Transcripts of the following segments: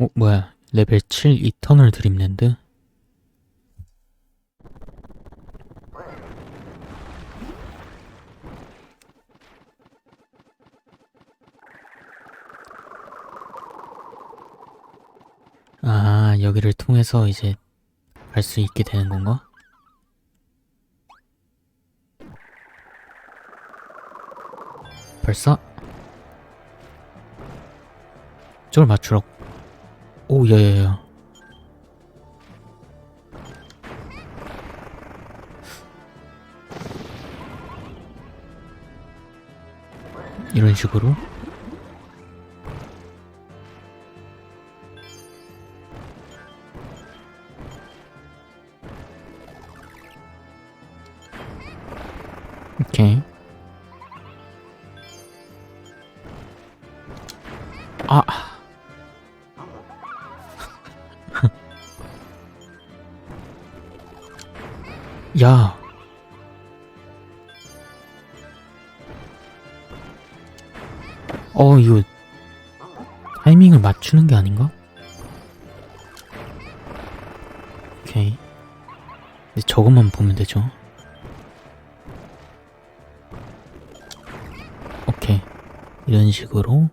어, 뭐야. 레벨 7 이터널 드림랜드? 아, 여기를 통해서 이제 갈 수 있게 되는 건가? 발사? 저걸 맞추라고. 오, 야야야. 이런 식으로? 맞추는 게 아닌가? 오케이. 이제 저것만 보면 되죠. 오케이. 이런 식으로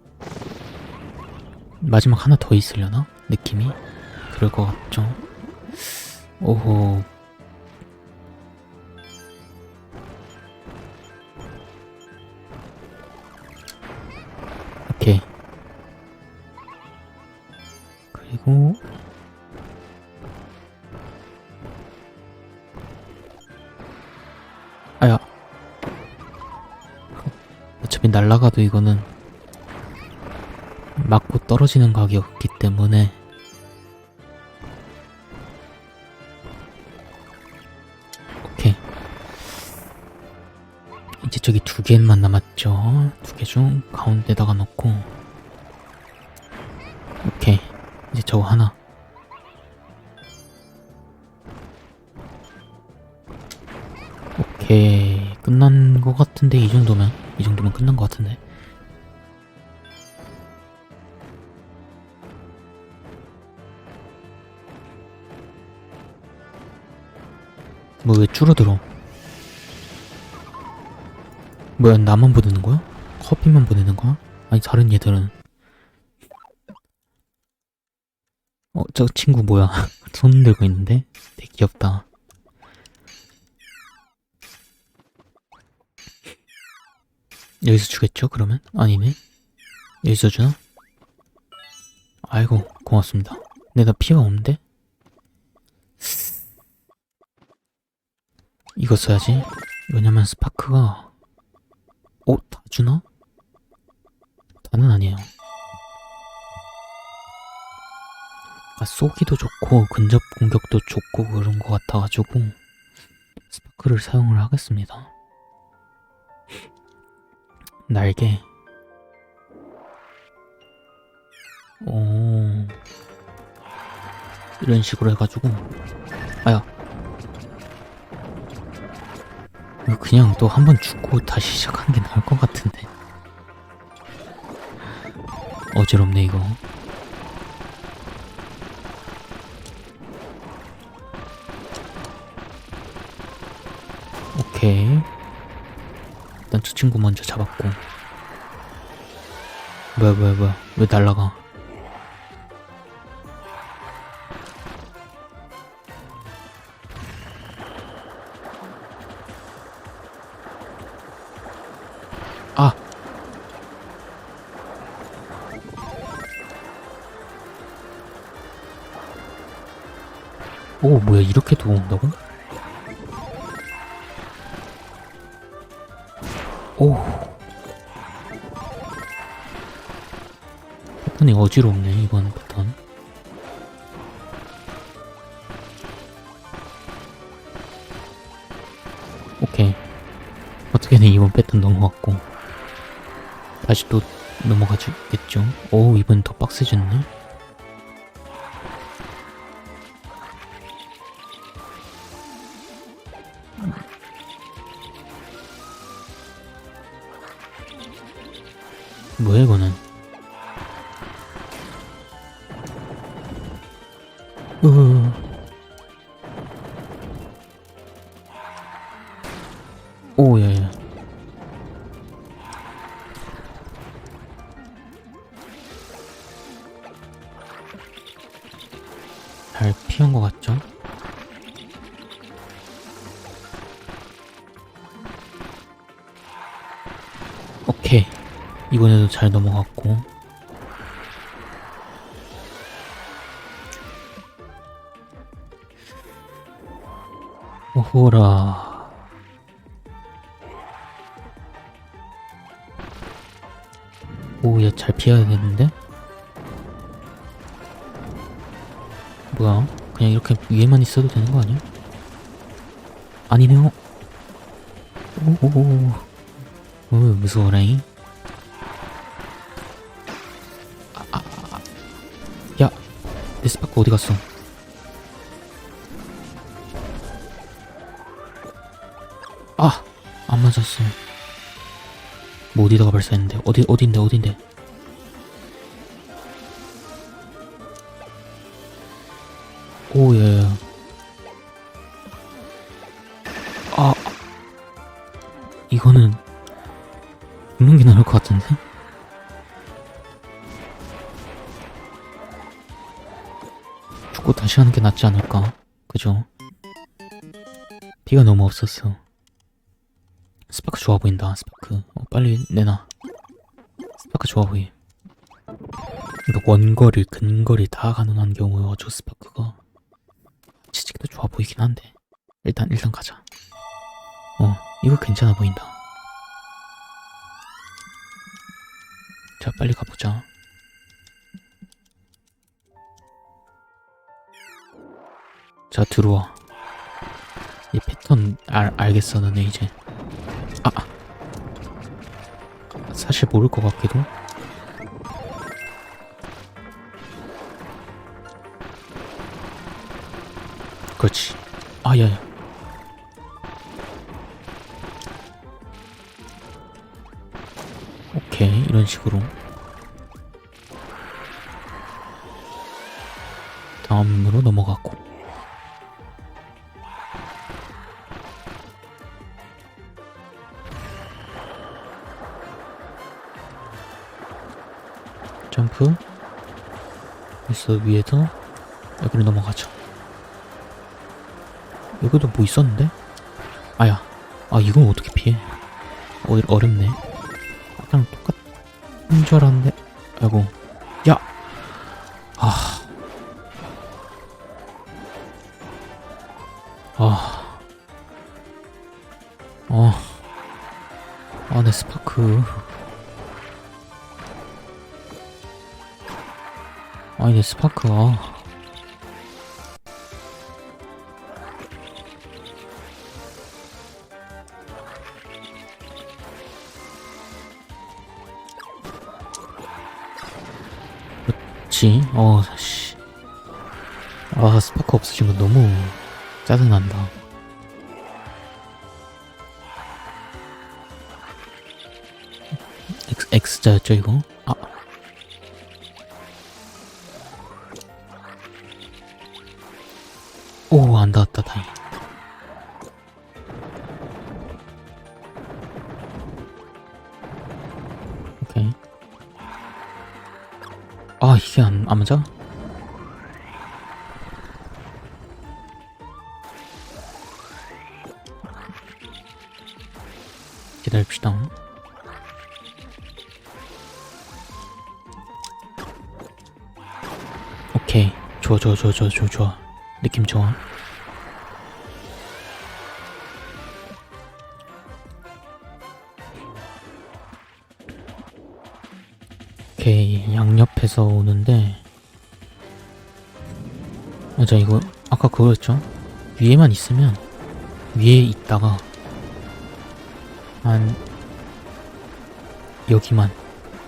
마지막 하나 더 있으려나? 느낌이? 그럴 것 같죠? 오호. 날라가도 이거는 맞고 떨어지는 가격이기 때문에 오케이. 이제 저기 두 개만 남았죠. 두 개 중 가운데다가 넣고. 오케이. 이제 저거 하나. 오케이. 끝난 것 같은데 이 정도면 이 정도면 끝난 것 같은데 뭐 왜 줄어들어? 뭐야 나만 보내는 거야? 커피만 보내는 거야? 아니 다른 얘들은 어 저 친구 뭐야 손 들고 있는데 되게 귀엽다 여기서 주겠죠 그러면? 아니네 여기서 주나? 아이고 고맙습니다 나 피가 없는데? 이거 써야지. 왜냐면 스파크가 오, 다 주나? 다는 아니에요. 아, 쏘기도 좋고 근접 공격도 좋고 그런 것 같아가지고 스파크를 사용을 하겠습니다. 날개. 오. 이런 식으로 해가지고 아야 그냥 또 한 번 죽고 다시 시작하는 게 나을 것 같은데. 어지럽네, 이거. 오케이. 저 친구 먼저 잡았고. 뭐야, 뭐야, 뭐야. 왜 날라가? 아! 오, 뭐야, 이렇게 도 온다고? 오. 패턴이 어지럽네, 이번 패턴. 오케이. 어떻게든 이번 패턴 넘어갔고. 다시 또 넘어가겠죠. 오, 이번 더 빡세졌네. 으. 오, 예, 예. 잘 피한 것 같죠? 오케이. 이번에도 잘 넘어갔고. 오호라. 오, 얘 잘 피해야겠는데? 뭐야? 그냥 이렇게 위에만 있어도 되는 거 아니야? 아니네요. 오오오. 오, 무서워라잉. 아, 아, 아. 야, 내 스파크 어디 갔어? 어디다가 발사했는데? 어디 어딘데 어딘데? 오, 예. 예. 아, 이거는 죽는 게 나을 것 같은데? 죽고 다시 하는 게 낫지 않을까? 그죠? 피가 너무 없었어. 스파크 좋아 보인다, 스파크. 어, 빨리 내놔. 스파크 좋아 보이. 그러니까 원거리, 근거리 다 가능한 경우에 저 스파크가 치직도 좋아 보이긴 한데 일단 일단 가자. 어, 이거 괜찮아 보인다. 자, 빨리 가보자. 자, 들어와. 이 패턴 알, 알겠어, 너네 이제. 아, 아. 사실 모를 것 같기도. 그렇지. 아, 야, 야. 오케이, 이런 식으로. 다음으로 넘어가고. 점프. 있어, 위에서. 여기로 넘어가죠. 여기도 뭐 있었는데? 아야. 아, 이건 어떻게 피해? 어, 어렵네. 아까랑 똑같은 줄 알았는데. 아이고. 야! 아. 아. 어. 아, 내 스파크. 아니, 내 스파크가. 그렇지. 어, 씨. 아, 스파크 없어진 거 너무 짜증난다. X, X자였죠, 이거? 안 닿았다, 다행. 오케이. 아, 이게 안, 안 맞아? 기다립시다. 오케이. 좋아, 좋아, 좋아, 좋아, 좋아. 느낌 좋아. 양옆에서 오는데. 맞아, 이거, 아까 그거였죠? 위에만 있으면, 위에 있다가, 한, 여기만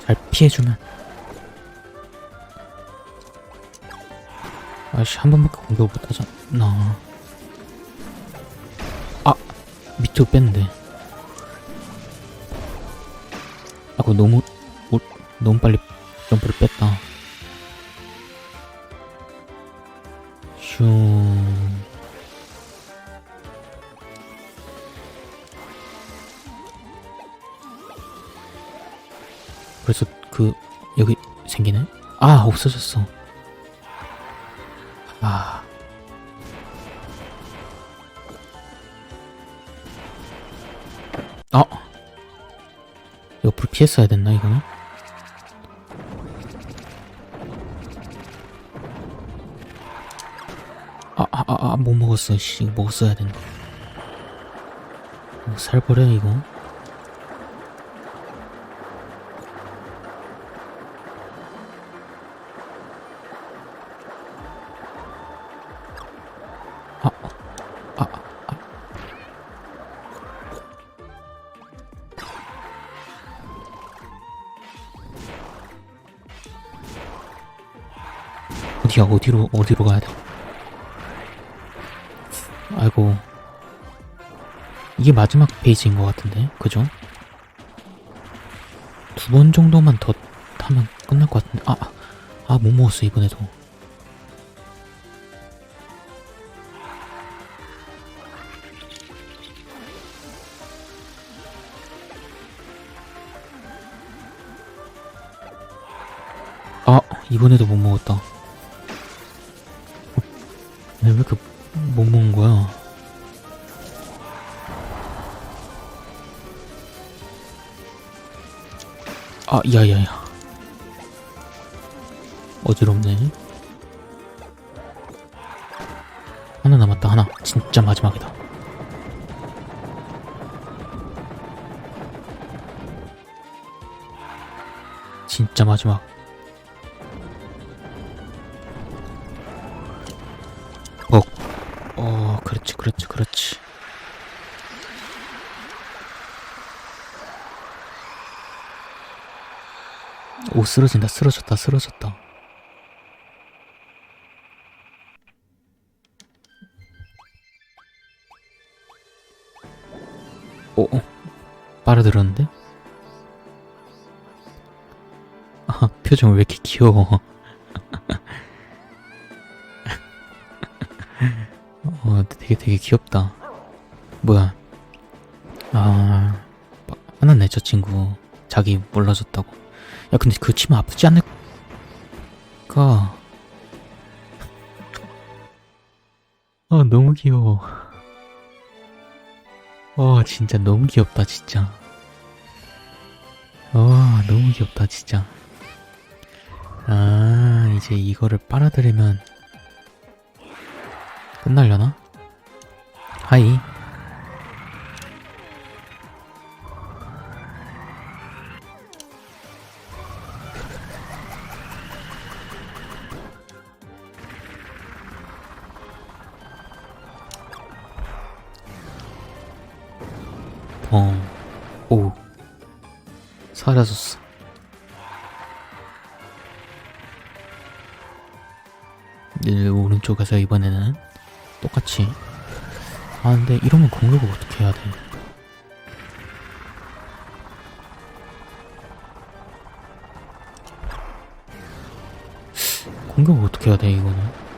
잘 피해주면. 아씨, 한 번밖에 공격을 못하잖아. 아! 밑으로 뺐는데. 아, 그거 너무, 오, 너무 빨리 점프를 뺐다. 슝. 그래서 그 여기 생기네? 아 없어졌어. 아. 아. 이거 불 피했어야 됐나 이거는? 못 먹었어. 씨, 먹었어야 되는데. 어, 살 버려, 이거. 아, 아, 아. 어디야, 어디로, 어디로 가야 돼? 이게 마지막 페이지인 것 같은데? 그죠? 두 번 정도만 더 타면 끝날 것 같은데? 아 아 못 먹었어 이번에도. 아 이번에도 못 먹었다. 왜 이렇게 아, 야야야. 어지럽네. 하나 남았다, 하나. 진짜 마지막이다. 진짜 마지막. 어, 어, 그렇지, 그렇지, 그렇지. 오, 쓰러진다, 쓰러졌다, 쓰러졌다. 오, 어, 빨아들었는데? 아, 표정 왜 이렇게 귀여워. 어, 되게 되게 귀엽다. 뭐야? 아, 화났네 저 친구. 자기 몰라줬다고. 야, 근데 그 치마 아프지 않을까? 아, 너무 귀여워. 어, 진짜 너무 귀엽다, 진짜. 어, 너무 귀엽다, 진짜. 아, 이제 이거를 빨아들이면 끝날려나? 하이. 오른쪽에서 이번에는 똑같이. 아, 근데 이러면 공격을 어떻게 해야 돼? 공격을 어떻게 해야 돼, 이거는?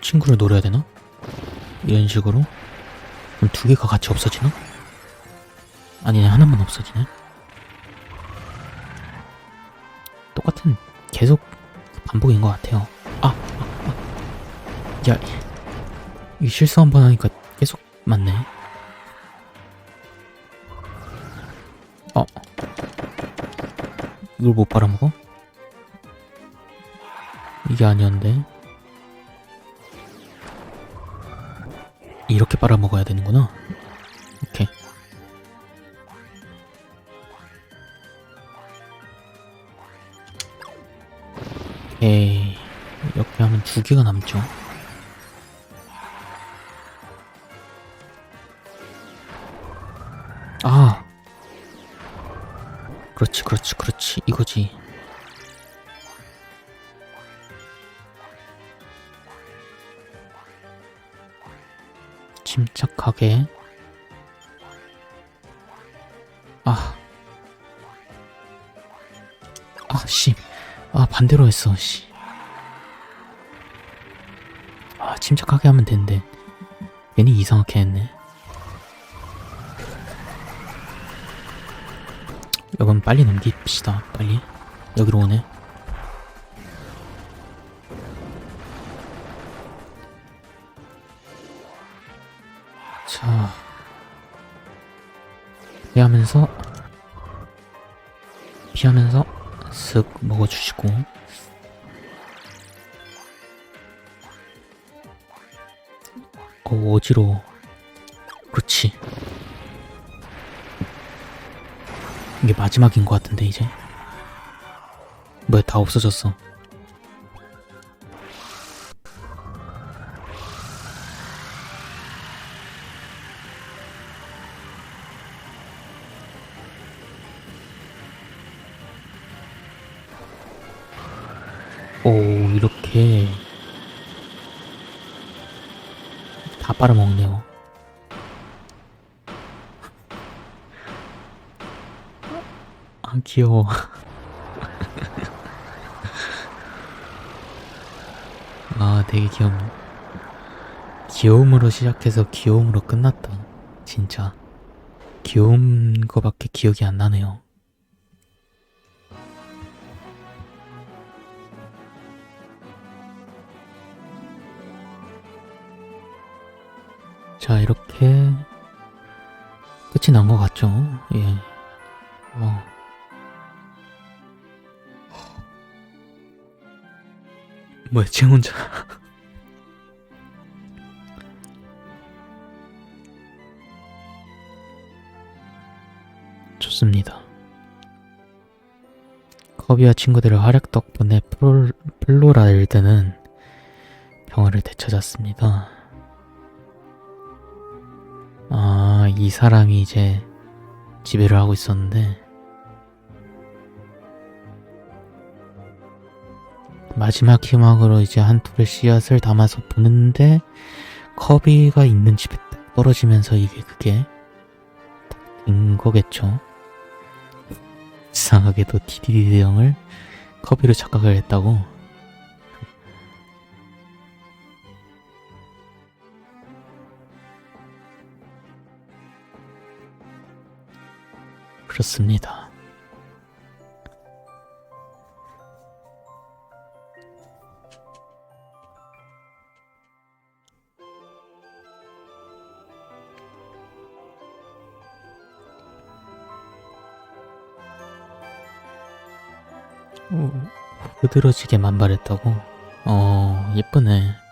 친구를 노려야 되나? 이런 식으로? 그럼 두 개가 같이 없어지나? 아니네, 하나만 없어지네? 똑같은, 계속 반복인 것 같아요. 아, 아, 아. 야, 이 실수 한 번 하니까 계속 맞네. 어. 이걸 못 빨아먹어? 이게 아니었는데. 빨아먹어야 되는구나. 오케이. 에이, 이렇게 하면 두 개가 남죠. 아. 그렇지, 그렇지, 그렇지. 이거지. 침착하게. 아. 아, 씨. 아, 반대로 했어, 씨. 아, 침착하게 하면 되는데. 괜히 이상하게 했네. 이건 빨리 넘깁시다, 빨리. 여기로 오네. 피하면서, 피하면서, 쓱 먹어주시고. 어, 어지러워. 그렇지. 이게 마지막인 것 같은데, 이제. 뭐야, 다 없어졌어. 빨아먹네요. 아, 귀여워. 아, 되게 귀엽네. 귀여움으로 시작해서 귀여움으로 끝났다. 진짜. 귀여운 거밖에 기억이 안 나네요. 난 것 같죠? 예. 어. 뭐야, 쟤 혼자. 좋습니다. 커비와 친구들의 활약 덕분에 플로, 플로라일드는 평화를 되찾았습니다. 이 사람이 이제 지배를 하고 있었는데 마지막 희망으로 이제 한 톨의 씨앗을 담아서 보는데 커비가 있는 집에 딱 떨어지면서 이게 그게 된 거겠죠. 이상하게도 디디디 대형을 커비로 착각을 했다고. 그렇습니다. 오, 흐드러지게 만발했다고? 어, 예쁘네.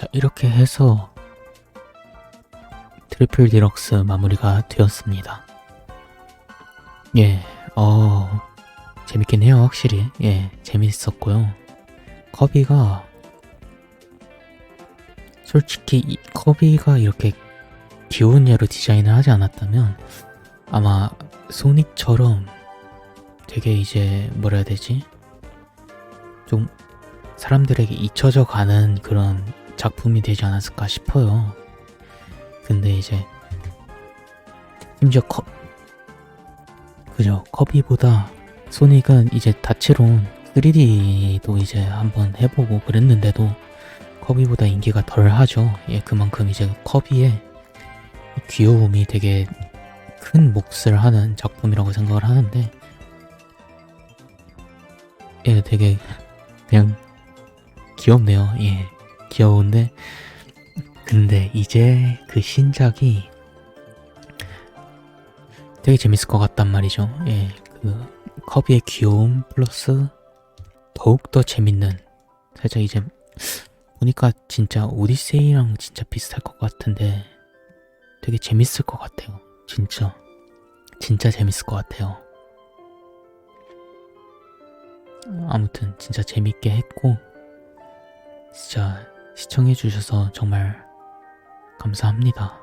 자, 이렇게 해서 트리플 디럭스 마무리가 되었습니다. 예, 어, 재밌긴 해요, 확실히. 예, 재밌었고요. 커비가, 솔직히 이 커비가 이렇게 귀여운 얘로 디자인을 하지 않았다면 아마 소닉처럼 되게 이제 뭐라 해야 되지? 좀 사람들에게 잊혀져 가는 그런 작품이 되지 않았을까 싶어요. 근데 이제 심지어 커 그죠 커비보다 소닉은 이제 다채로운 3D도 이제 한번 해보고 그랬는데도 커비보다 인기가 덜 하죠. 예, 그만큼 이제 커비의 귀여움이 되게 큰 몫을 하는 작품이라고 생각을 하는데 예, 되게 그냥 귀엽네요. 예, 귀여운데 근데 이제 그 신작이 되게 재밌을 것 같단 말이죠. 예, 그 커비의 귀여움 플러스 더욱더 재밌는 살짝 이제 보니까 진짜 오디세이랑 진짜 비슷할 것 같은데 되게 재밌을 것 같아요. 진짜 진짜 재밌을 것 같아요. 아무튼 진짜 재밌게 했고 진짜 시청해 주셔서 정말 감사합니다.